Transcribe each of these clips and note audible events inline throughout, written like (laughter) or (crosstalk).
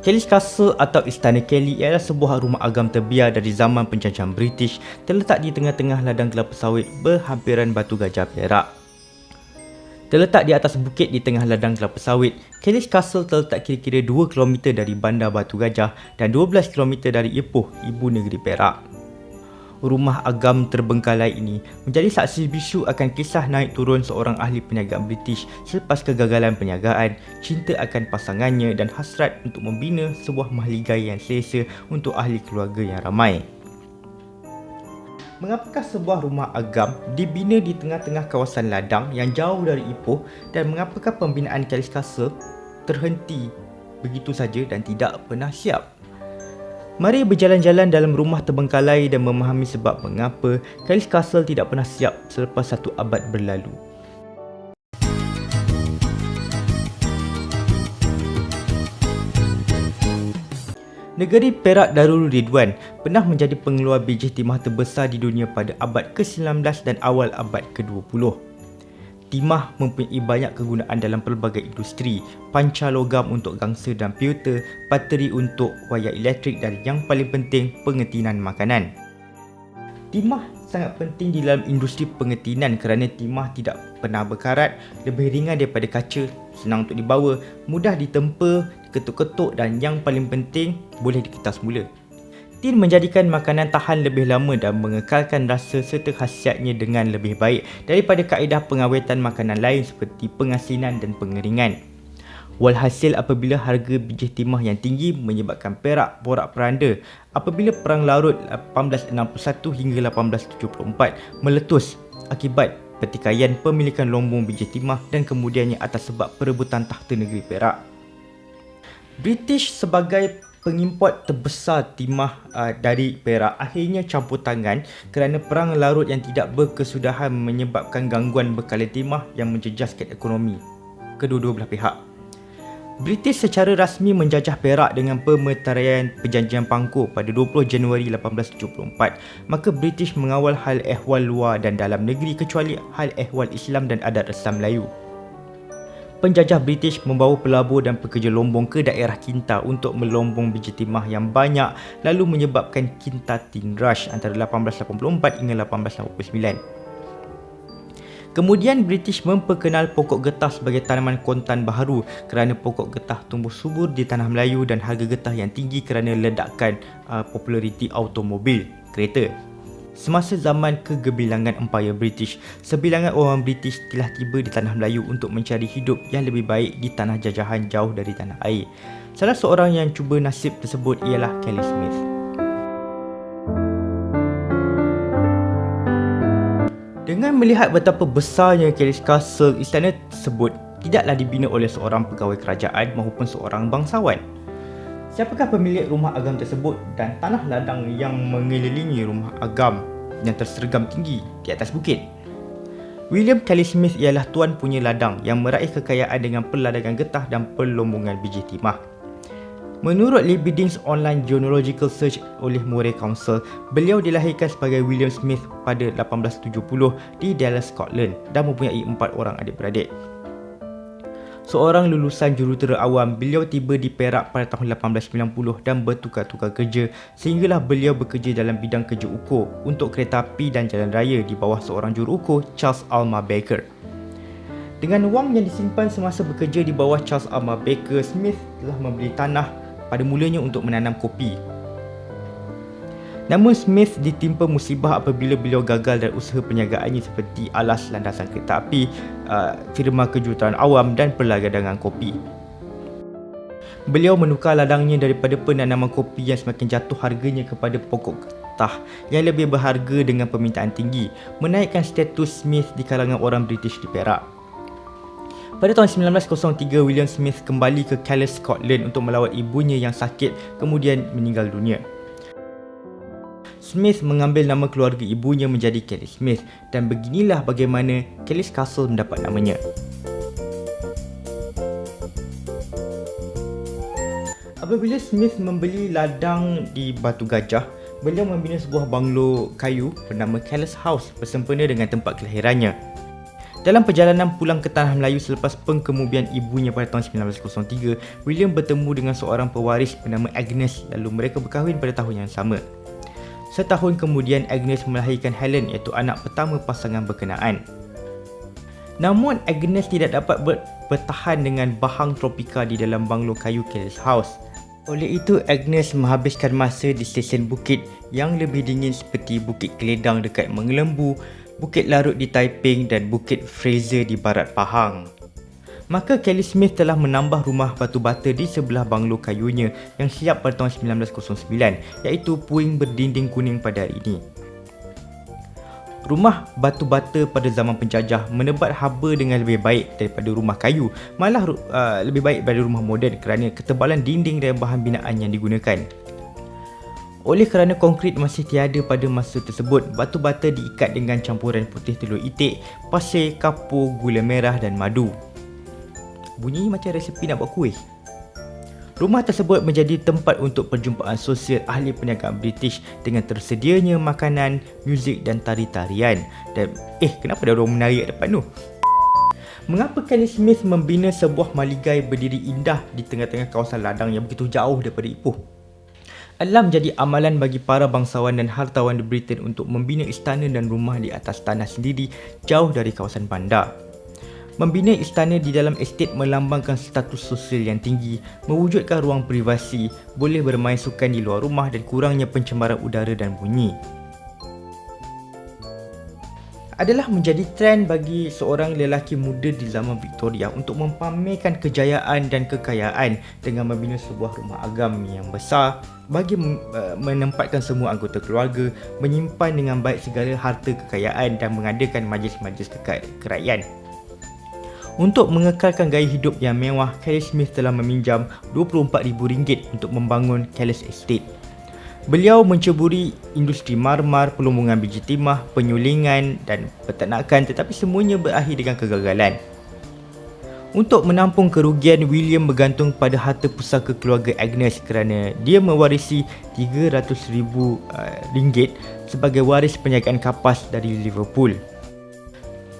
Kelly's Castle atau Istana Kelly ialah sebuah rumah agam terbiar dari zaman penjajahan British terletak di tengah-tengah ladang kelapa sawit berhampiran batu gajah perak. Terletak di atas bukit di tengah ladang kelapa sawit, Kelly's Castle terletak kira-kira 2 km dari bandar Batu Gajah dan 12 km dari Ipoh, ibu negeri Perak rumah agam terbengkalai ini menjadi saksi bisu akan kisah naik turun seorang ahli perniagaan British selepas kegagalan perniagaan, cinta akan pasangannya dan hasrat untuk membina sebuah mahligai yang selesa untuk ahli keluarga yang ramai. Mengapakah sebuah rumah agam dibina di tengah-tengah kawasan ladang yang jauh dari Ipoh dan mengapakah pembinaan Kelly's Castle terhenti begitu saja dan tidak pernah siap? Mari berjalan-jalan dalam rumah terbengkalai dan memahami sebab mengapa Kelly's Castle tidak pernah siap selepas satu abad berlalu. Negeri Perak Darul Ridwan pernah menjadi pengeluar biji timah terbesar di dunia pada abad ke-19 dan awal abad ke-20 timah mempunyai banyak kegunaan dalam pelbagai industri, panca logam untuk gangsa dan filter, bateri untuk wayar elektrik dan yang paling penting pengetinan makanan. Timah sangat penting di dalam industri pengetinan kerana timah tidak pernah berkarat, lebih ringan daripada kaca, senang untuk dibawa, mudah ditempa, ketuk-ketuk dan yang paling penting boleh diketas mula. Tin menjadikan makanan tahan lebih lama dan mengekalkan rasa serta khasiatnya dengan lebih baik daripada kaedah pengawetan makanan lain seperti pengasinan dan pengeringan. Walhasil apabila harga biji timah yang tinggi menyebabkan perak porak peranda apabila perang larut 1861 hingga 1874 meletus akibat pertikaian pemilikan lombong biji timah dan kemudiannya atas sebab perebutan tahta negeri Perak. British sebagai pengimport terbesar timah uh, dari Perak akhirnya campur tangan kerana perang larut yang tidak berkesudahan menyebabkan gangguan bekalan timah yang menjejaskan ekonomi kedua-dua belah pihak. British secara rasmi menjajah Perak dengan pemeteraian perjanjian Pangkor pada 20 Januari 1874. Maka British mengawal hal ehwal luar dan dalam negeri kecuali hal ehwal Islam dan adat Islam Melayu penjajah British membawa pelabur dan pekerja lombong ke daerah Kinta untuk melombong biji timah yang banyak lalu menyebabkan Kinta Tin Rush antara 1884 hingga 1889. Kemudian British memperkenal pokok getah sebagai tanaman kontan baharu kerana pokok getah tumbuh subur di tanah Melayu dan harga getah yang tinggi kerana ledakan uh, populariti automobil, kereta. Semasa zaman kegebilangan Empire British, sebilangan orang British telah tiba di tanah Melayu untuk mencari hidup yang lebih baik di tanah jajahan jauh dari tanah air. Salah seorang yang cuba nasib tersebut ialah Kelly Smith. Dengan melihat betapa besarnya Kelly's Castle, istana tersebut tidaklah dibina oleh seorang pegawai kerajaan maupun seorang bangsawan. Siapakah pemilik rumah agam tersebut dan tanah ladang yang mengelilingi rumah agam yang tersergam tinggi di atas bukit? William Kelly Smith ialah tuan punya ladang yang meraih kekayaan dengan perladangan getah dan perlombongan biji timah. Menurut Lee Biddings Online Genealogical Search oleh Moray Council, beliau dilahirkan sebagai William Smith pada 1870 di Dallas, Scotland dan mempunyai empat orang adik-beradik. Seorang lulusan jurutera awam, beliau tiba di Perak pada tahun 1890 dan bertukar-tukar kerja sehinggalah beliau bekerja dalam bidang kerja ukur untuk kereta api dan jalan raya di bawah seorang juru ukur Charles Alma Baker. Dengan wang yang disimpan semasa bekerja di bawah Charles Alma Baker, Smith telah membeli tanah pada mulanya untuk menanam kopi Namun Smith ditimpa musibah apabila beliau gagal dalam usaha perniagaannya seperti alas landasan kereta api, uh, firma kejuruteraan awam dan perlagangan kopi. Beliau menukar ladangnya daripada penanaman kopi yang semakin jatuh harganya kepada pokok getah yang lebih berharga dengan permintaan tinggi, menaikkan status Smith di kalangan orang British di Perak. Pada tahun 1903, William Smith kembali ke Calais, Scotland untuk melawat ibunya yang sakit kemudian meninggal dunia. Smith mengambil nama keluarga ibunya menjadi Kelly Smith dan beginilah bagaimana Kelly's Castle mendapat namanya. Apabila Smith membeli ladang di Batu Gajah, beliau membina sebuah banglo kayu bernama Kelly's House bersempena dengan tempat kelahirannya. Dalam perjalanan pulang ke Tanah Melayu selepas pengkemudian ibunya pada tahun 1903, William bertemu dengan seorang pewaris bernama Agnes lalu mereka berkahwin pada tahun yang sama. Setahun kemudian Agnes melahirkan Helen iaitu anak pertama pasangan berkenaan. Namun Agnes tidak dapat ber- bertahan dengan bahang tropika di dalam banglo kayu Kelly's House. Oleh itu Agnes menghabiskan masa di stesen bukit yang lebih dingin seperti Bukit Keledang dekat Mengelembu, Bukit Larut di Taiping dan Bukit Fraser di barat Pahang maka Kelly Smith telah menambah rumah batu bata di sebelah banglo kayunya yang siap pada tahun 1909 iaitu puing berdinding kuning pada hari ini. Rumah batu bata pada zaman penjajah menebat haba dengan lebih baik daripada rumah kayu malah uh, lebih baik daripada rumah moden kerana ketebalan dinding dan bahan binaan yang digunakan. Oleh kerana konkrit masih tiada pada masa tersebut, batu bata diikat dengan campuran putih telur itik, pasir, kapur, gula merah dan madu. Bunyi macam resepi nak buat kuih. Rumah tersebut menjadi tempat untuk perjumpaan sosial ahli perniagaan British dengan tersedianya makanan, muzik dan tari-tarian. Dan eh, kenapa ada orang menari kat depan tu? Mengapa Kenny Smith membina sebuah maligai berdiri indah di tengah-tengah kawasan ladang yang begitu jauh daripada Ipoh? Adalah menjadi amalan bagi para bangsawan dan hartawan di Britain untuk membina istana dan rumah di atas tanah sendiri jauh dari kawasan bandar. Membina istana di dalam estet melambangkan status sosial yang tinggi, mewujudkan ruang privasi, boleh bermain sukan di luar rumah dan kurangnya pencemaran udara dan bunyi. Adalah menjadi trend bagi seorang lelaki muda di zaman Victoria untuk mempamerkan kejayaan dan kekayaan dengan membina sebuah rumah agam yang besar bagi uh, menempatkan semua anggota keluarga, menyimpan dengan baik segala harta kekayaan dan mengadakan majlis-majlis kerajaan. Untuk mengekalkan gaya hidup yang mewah, Kelly Smith telah meminjam RM24,000 untuk membangun Kelly's Estate. Beliau menceburi industri marmar, pelumbungan biji timah, penyulingan dan peternakan tetapi semuanya berakhir dengan kegagalan. Untuk menampung kerugian, William bergantung pada harta pusaka keluarga Agnes kerana dia mewarisi RM300,000 uh, sebagai waris penjagaan kapas dari Liverpool.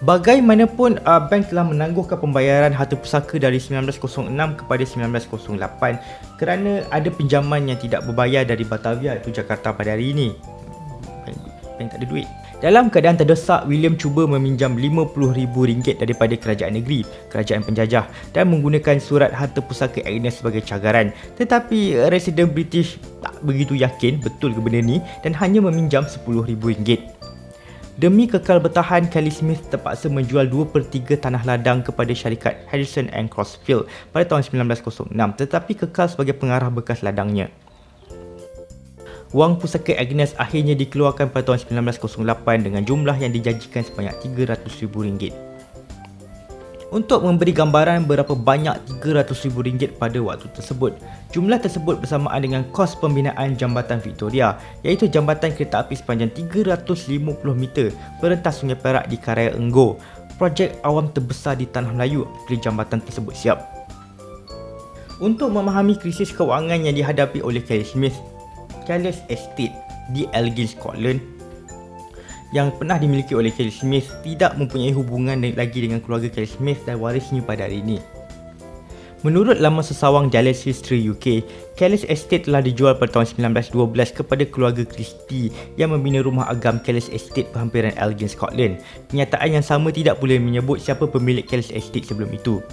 Bagaimanapun uh, bank telah menangguhkan pembayaran harta pusaka dari 1906 kepada 1908 kerana ada pinjaman yang tidak berbayar dari Batavia iaitu Jakarta pada hari ini. Bank, tak ada duit. Dalam keadaan terdesak, William cuba meminjam RM50,000 daripada kerajaan negeri, kerajaan penjajah dan menggunakan surat harta pusaka Agnes sebagai cagaran. Tetapi residen British tak begitu yakin betul ke benda ni dan hanya meminjam RM10,000. Demi kekal bertahan, Kelly Smith terpaksa menjual 2 per 3 tanah ladang kepada syarikat Harrison and Crossfield pada tahun 1906 tetapi kekal sebagai pengarah bekas ladangnya. Wang pusaka Agnes akhirnya dikeluarkan pada tahun 1908 dengan jumlah yang dijanjikan sebanyak RM300,000 untuk memberi gambaran berapa banyak RM300,000 pada waktu tersebut. Jumlah tersebut bersamaan dengan kos pembinaan Jambatan Victoria iaitu jambatan kereta api sepanjang 350 meter berentas Sungai Perak di Karaya Enggo. Projek awam terbesar di Tanah Melayu apabila jambatan tersebut siap. Untuk memahami krisis kewangan yang dihadapi oleh Kelly Smith, Kelly's Estate di Elgin, Scotland yang pernah dimiliki oleh Kelly Smith tidak mempunyai hubungan lagi dengan keluarga Kelly Smith dan warisnya pada hari ini. Menurut laman sesawang Dallas History UK, Kelly's Estate telah dijual pada tahun 1912 kepada keluarga Christie yang membina rumah agam Kelly's Estate berhampiran Elgin, Scotland. Kenyataan yang sama tidak boleh menyebut siapa pemilik Kelly's Estate sebelum itu.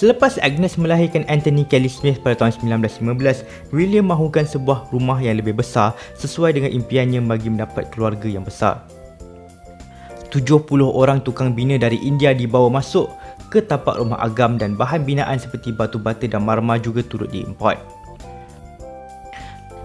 Selepas Agnes melahirkan Anthony Kelly Smith pada tahun 1915, William mahukan sebuah rumah yang lebih besar sesuai dengan impiannya bagi mendapat keluarga yang besar. 70 orang tukang bina dari India dibawa masuk ke tapak rumah agam dan bahan binaan seperti batu bata dan marmar juga turut diimport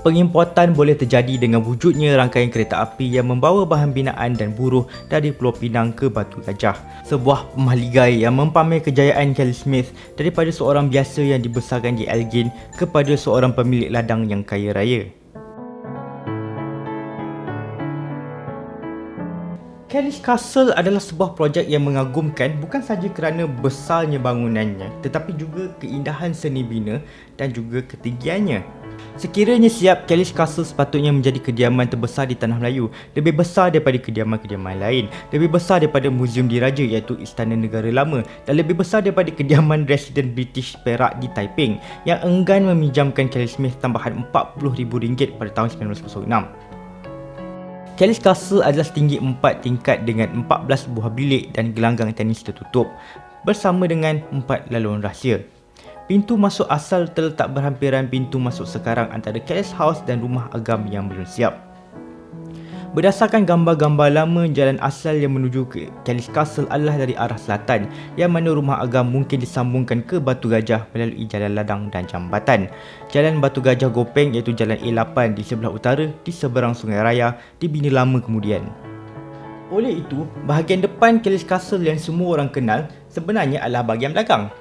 pengimportan boleh terjadi dengan wujudnya rangkaian kereta api yang membawa bahan binaan dan buruh dari Pulau Pinang ke Batu Gajah. Sebuah mahligai yang mempamer kejayaan Kelly Smith daripada seorang biasa yang dibesarkan di Elgin kepada seorang pemilik ladang yang kaya raya. Kelly's Castle adalah sebuah projek yang mengagumkan bukan sahaja kerana besarnya bangunannya tetapi juga keindahan seni bina dan juga ketinggiannya. Sekiranya siap, Kelly's Castle sepatutnya menjadi kediaman terbesar di Tanah Melayu. Lebih besar daripada kediaman-kediaman lain. Lebih besar daripada Muzium Diraja iaitu Istana Negara Lama. Dan lebih besar daripada kediaman (laughs) Resident British Perak di Taiping yang enggan meminjamkan Kelly Smith tambahan RM40,000 pada tahun 1906. Kelly's Castle adalah setinggi 4 tingkat dengan 14 buah bilik dan gelanggang tenis tertutup bersama dengan 4 laluan rahsia. Pintu masuk asal terletak berhampiran pintu masuk sekarang antara Kelly's House dan rumah agam yang belum siap. Berdasarkan gambar-gambar lama, jalan asal yang menuju ke Kelly's Castle adalah dari arah selatan yang mana rumah agam mungkin disambungkan ke Batu Gajah melalui jalan ladang dan jambatan. Jalan Batu Gajah Gopeng iaitu jalan A8 di sebelah utara di seberang Sungai Raya dibina lama kemudian. Oleh itu, bahagian depan Kelly's Castle yang semua orang kenal sebenarnya adalah bahagian belakang.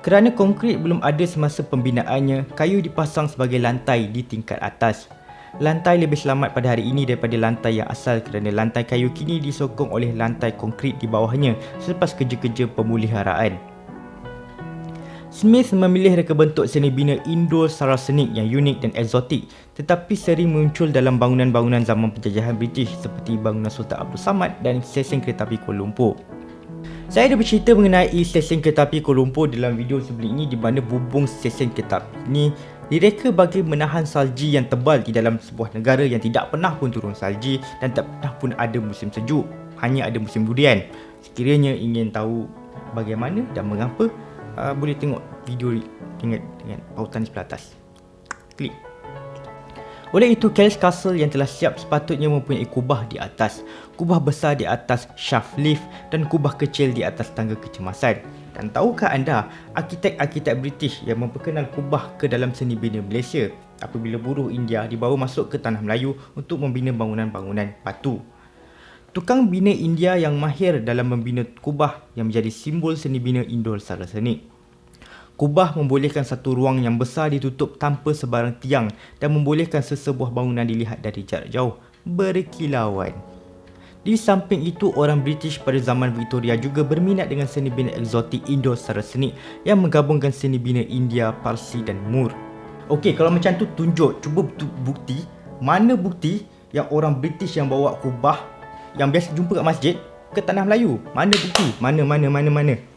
Kerana konkrit belum ada semasa pembinaannya, kayu dipasang sebagai lantai di tingkat atas. Lantai lebih selamat pada hari ini daripada lantai yang asal kerana lantai kayu kini disokong oleh lantai konkrit di bawahnya selepas kerja-kerja pemuliharaan. Smith memilih reka bentuk seni bina Indo-Saracenic yang unik dan eksotik tetapi sering muncul dalam bangunan-bangunan zaman penjajahan British seperti bangunan Sultan Abdul Samad dan stesen kereta api Kuala Lumpur. Saya ada bercerita mengenai stesen kereta api Kuala Lumpur dalam video sebelum ini di mana bubung kereta api ini direka bagi menahan salji yang tebal di dalam sebuah negara yang tidak pernah pun turun salji dan tak pernah pun ada musim sejuk. Hanya ada musim durian. Sekiranya ingin tahu bagaimana dan mengapa, uh, boleh tengok video dengan, dengan pautan di sebelah atas. Oleh itu, Kelly's Castle yang telah siap sepatutnya mempunyai kubah di atas, kubah besar di atas shaft lift dan kubah kecil di atas tangga kecemasan. Dan tahukah anda, arkitek-arkitek British yang memperkenal kubah ke dalam seni bina Malaysia apabila buruh India dibawa masuk ke Tanah Melayu untuk membina bangunan-bangunan batu. Tukang bina India yang mahir dalam membina kubah yang menjadi simbol seni bina Indo-Saracenic. Kubah membolehkan satu ruang yang besar ditutup tanpa sebarang tiang dan membolehkan sesebuah bangunan dilihat dari jarak jauh berkilauan. Di samping itu, orang British pada zaman Victoria juga berminat dengan seni bina eksotik Indo-Saracenic yang menggabungkan seni bina India, Parsi dan Moor. Okey, kalau macam tu tunjuk, cuba bukti mana bukti yang orang British yang bawa kubah yang biasa jumpa kat masjid ke tanah Melayu? Mana bukti? Mana mana mana mana?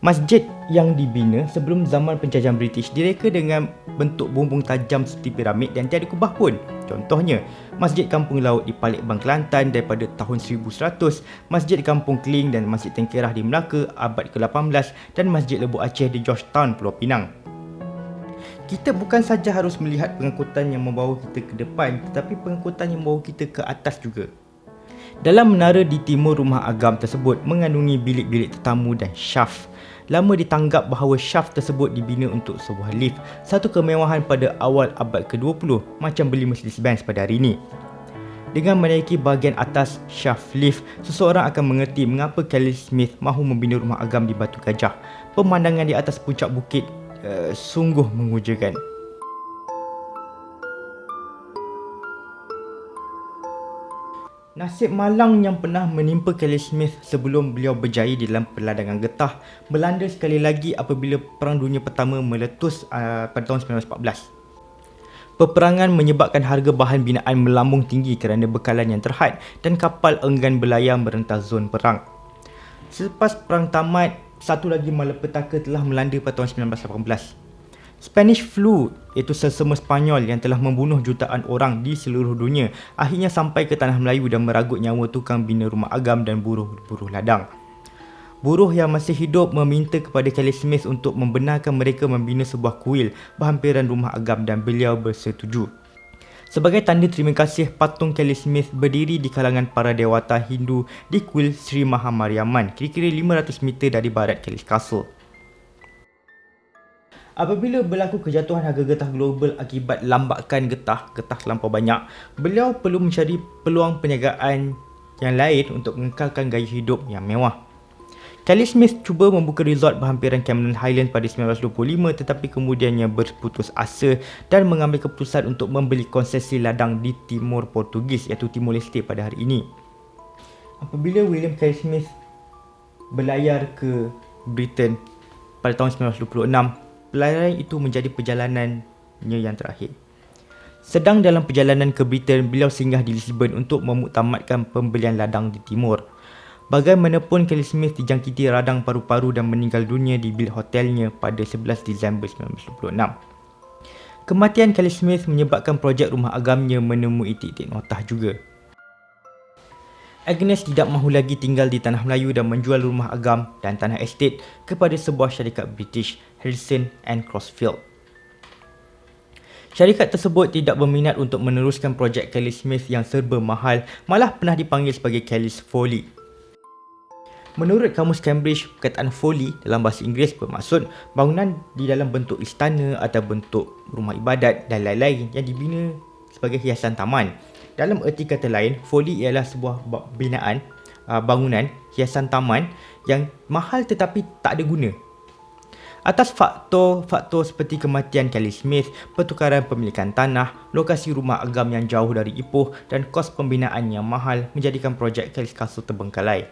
Masjid yang dibina sebelum zaman penjajahan British direka dengan bentuk bumbung tajam seperti piramid dan tiada kubah pun. Contohnya, Masjid Kampung Laut di Palik Bang Kelantan daripada tahun 1100, Masjid Kampung Keling dan Masjid Tengkerah di Melaka abad ke-18 dan Masjid Lebu Aceh di Georgetown, Pulau Pinang. Kita bukan saja harus melihat pengangkutan yang membawa kita ke depan tetapi pengangkutan yang membawa kita ke atas juga. Dalam menara di timur rumah agam tersebut mengandungi bilik-bilik tetamu dan syaf lama ditanggap bahawa syaf tersebut dibina untuk sebuah lift, satu kemewahan pada awal abad ke-20 macam beli Mercedes-Benz pada hari ini. Dengan menaiki bahagian atas syaf lift, seseorang akan mengerti mengapa Kelly Smith mahu membina rumah agam di Batu Gajah. Pemandangan di atas puncak bukit uh, sungguh mengujakan. Nasib malang yang pernah menimpa Kelly Smith sebelum beliau berjaya di dalam perladangan getah melanda sekali lagi apabila Perang Dunia Pertama meletus uh, pada tahun 1914. Peperangan menyebabkan harga bahan binaan melambung tinggi kerana bekalan yang terhad dan kapal enggan berlayar merentas zon perang. Selepas perang tamat, satu lagi malapetaka telah melanda pada tahun 1918. Spanish flu iaitu sesama Spanyol yang telah membunuh jutaan orang di seluruh dunia akhirnya sampai ke tanah Melayu dan meragut nyawa tukang bina rumah agam dan buruh-buruh ladang. Buruh yang masih hidup meminta kepada Kelly Smith untuk membenarkan mereka membina sebuah kuil berhampiran rumah agam dan beliau bersetuju. Sebagai tanda terima kasih, patung Kelly Smith berdiri di kalangan para dewata Hindu di kuil Sri Mahamariaman kira-kira 500 meter dari barat Kelly Castle. Apabila berlaku kejatuhan harga getah global akibat lambakan getah, getah terlampau banyak, beliau perlu mencari peluang perniagaan yang lain untuk mengekalkan gaya hidup yang mewah. Kelly Smith cuba membuka resort berhampiran Cameron Highland pada 1925 tetapi kemudiannya berputus asa dan mengambil keputusan untuk membeli konsesi ladang di timur Portugis iaitu Timor Leste pada hari ini. Apabila William Kelly Smith berlayar ke Britain pada tahun 1926, pelayaran itu menjadi perjalanan yang terakhir. Sedang dalam perjalanan ke Britain, beliau singgah di Lisbon untuk memuktamadkan pembelian ladang di timur. Bagaimanapun Kelly Smith dijangkiti radang paru-paru dan meninggal dunia di bil hotelnya pada 11 Disember 1996. Kematian Kelly Smith menyebabkan projek rumah agamnya menemui titik notah juga. Agnes tidak mahu lagi tinggal di tanah Melayu dan menjual rumah agam dan tanah estate kepada sebuah syarikat British, Harrison and Crossfield. Syarikat tersebut tidak berminat untuk meneruskan projek Kelly Smith yang serba mahal, malah pernah dipanggil sebagai Kelly's Folly. Menurut kamus Cambridge, perkataan folly dalam bahasa Inggeris bermaksud bangunan di dalam bentuk istana atau bentuk rumah ibadat dan lain-lain yang dibina sebagai hiasan taman. Dalam erti kata lain, folly ialah sebuah binaan uh, bangunan hiasan taman yang mahal tetapi tak ada guna. Atas faktor-faktor seperti kematian Kelly Smith, pertukaran pemilikan tanah, lokasi rumah agam yang jauh dari Ipoh dan kos pembinaan yang mahal menjadikan projek Kelly's Castle terbengkalai.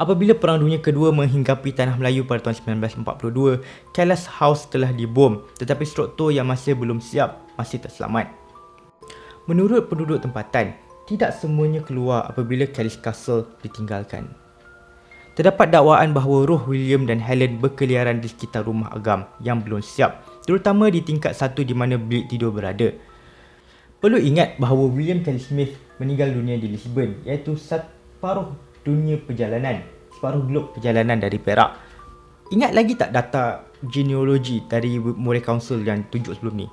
Apabila Perang Dunia Kedua menghinggapi Tanah Melayu pada tahun 1942, Kelly's House telah dibom tetapi struktur yang masih belum siap masih terselamat. Menurut penduduk tempatan, tidak semuanya keluar apabila Kelly's Castle ditinggalkan. Terdapat dakwaan bahawa roh William dan Helen berkeliaran di sekitar rumah agam yang belum siap, terutama di tingkat satu di mana bilik tidur berada. Perlu ingat bahawa William Kelly Smith meninggal dunia di Lisbon iaitu separuh dunia perjalanan, separuh glob perjalanan dari Perak. Ingat lagi tak data genealogi dari Moray Council yang tunjuk sebelum ni?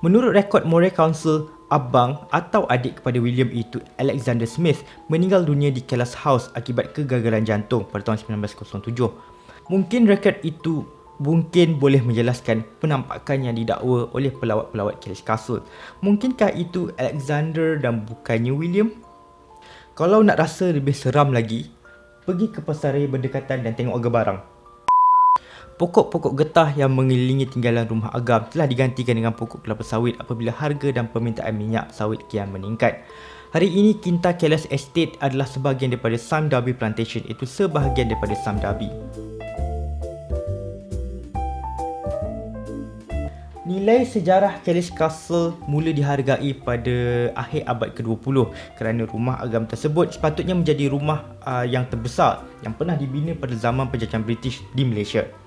Menurut rekod Moray Council, abang atau adik kepada William itu Alexander Smith meninggal dunia di Kellas House akibat kegagalan jantung pada tahun 1907. Mungkin rekod itu mungkin boleh menjelaskan penampakan yang didakwa oleh pelawat-pelawat Kellas Castle. Mungkinkah itu Alexander dan bukannya William? Kalau nak rasa lebih seram lagi, pergi ke pasar raya berdekatan dan tengok harga barang. Pokok-pokok getah yang mengelilingi tinggalan rumah agam telah digantikan dengan pokok kelapa sawit apabila harga dan permintaan minyak sawit kian meningkat. Hari ini Kinta Kellas Estate adalah sebahagian daripada Sam Darby Plantation itu sebahagian daripada Sam Darby. Nilai sejarah Kellis Castle mula dihargai pada akhir abad ke-20 kerana rumah agam tersebut sepatutnya menjadi rumah uh, yang terbesar yang pernah dibina pada zaman penjajahan British di Malaysia.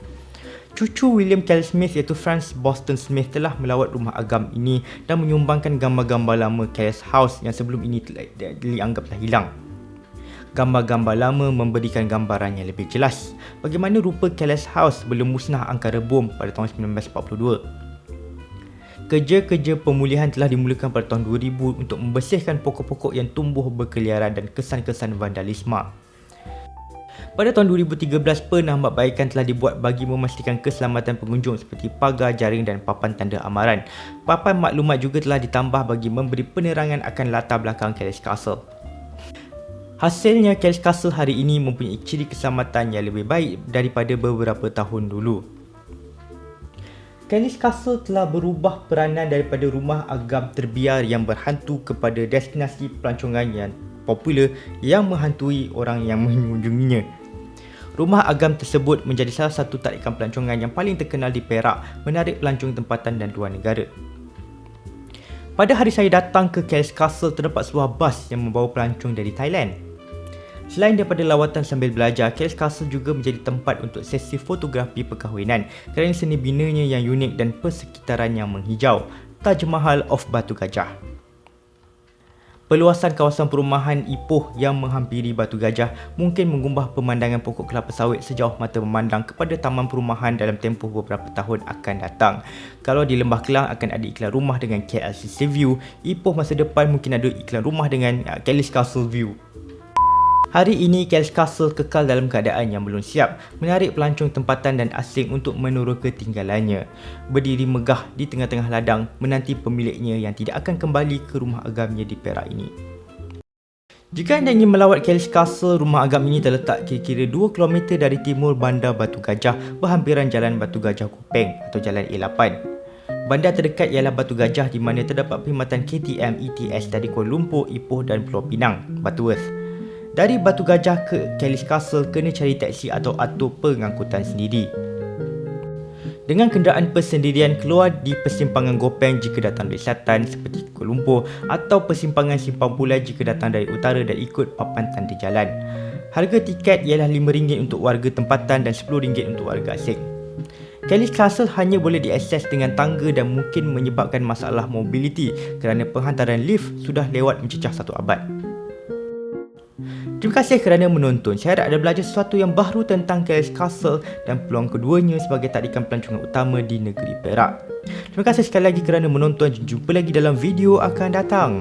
Cucu William Kelly Smith iaitu Franz Boston Smith telah melawat rumah agam ini dan menyumbangkan gambar-gambar lama Kelly's House yang sebelum ini dianggap telah hilang. Gambar-gambar lama memberikan gambaran yang lebih jelas bagaimana rupa Kelly's House belum musnah angkara bom pada tahun 1942. Kerja-kerja pemulihan telah dimulakan pada tahun 2000 untuk membersihkan pokok-pokok yang tumbuh berkeliaran dan kesan-kesan vandalisme. Pada tahun 2013, penambahbaikan telah dibuat bagi memastikan keselamatan pengunjung seperti pagar, jaring dan papan tanda amaran. Papan maklumat juga telah ditambah bagi memberi penerangan akan latar belakang Kelly's Castle. Hasilnya, Kelly's Castle hari ini mempunyai ciri keselamatan yang lebih baik daripada beberapa tahun dulu. Kelly's Castle telah berubah peranan daripada rumah agam terbiar yang berhantu kepada destinasi pelancongan yang popular yang menghantui orang yang mengunjunginya. Rumah agam tersebut menjadi salah satu tarikan pelancongan yang paling terkenal di Perak menarik pelancong tempatan dan luar negara. Pada hari saya datang ke Kells Castle terdapat sebuah bas yang membawa pelancong dari Thailand. Selain daripada lawatan sambil belajar, Kells Castle juga menjadi tempat untuk sesi fotografi perkahwinan kerana seni binanya yang unik dan persekitaran yang menghijau. Taj Mahal of Batu Gajah. Perluasan kawasan perumahan Ipoh yang menghampiri Batu Gajah mungkin mengumbah pemandangan pokok kelapa sawit sejauh mata memandang kepada taman perumahan dalam tempoh beberapa tahun akan datang. Kalau di Lembah Kelang akan ada iklan rumah dengan KLCC View, Ipoh masa depan mungkin ada iklan rumah dengan uh, Castle View. Hari ini, Kells Castle kekal dalam keadaan yang belum siap, menarik pelancong tempatan dan asing untuk menurut ketinggalannya. Berdiri megah di tengah-tengah ladang, menanti pemiliknya yang tidak akan kembali ke rumah agamnya di Perak ini. Jika anda ingin melawat Kells Castle, rumah agam ini terletak kira-kira 2 km dari timur bandar Batu Gajah berhampiran jalan Batu Gajah Kupeng atau jalan A8. Bandar terdekat ialah Batu Gajah di mana terdapat perkhidmatan KTM ETS dari Kuala Lumpur, Ipoh dan Pulau Pinang, Butterworth. Dari Batu Gajah ke Kelly's Castle kena cari teksi atau atur pengangkutan sendiri. dengan kenderaan persendirian keluar di persimpangan Gopeng jika datang dari selatan seperti Kuala Lumpur atau persimpangan Simpang Pulai jika datang dari utara dan ikut papan tanda jalan. Harga tiket ialah RM5 untuk warga tempatan dan RM10 untuk warga asing. Kelly's Castle hanya boleh diakses dengan tangga dan mungkin menyebabkan masalah mobility kerana penghantaran lift sudah lewat mencecah satu abad. Terima kasih kerana menonton. Saya harap anda belajar sesuatu yang baru tentang Kelly's Castle dan peluang keduanya sebagai tarikan pelancongan utama di negeri Perak. Terima kasih sekali lagi kerana menonton. Jumpa lagi dalam video akan datang.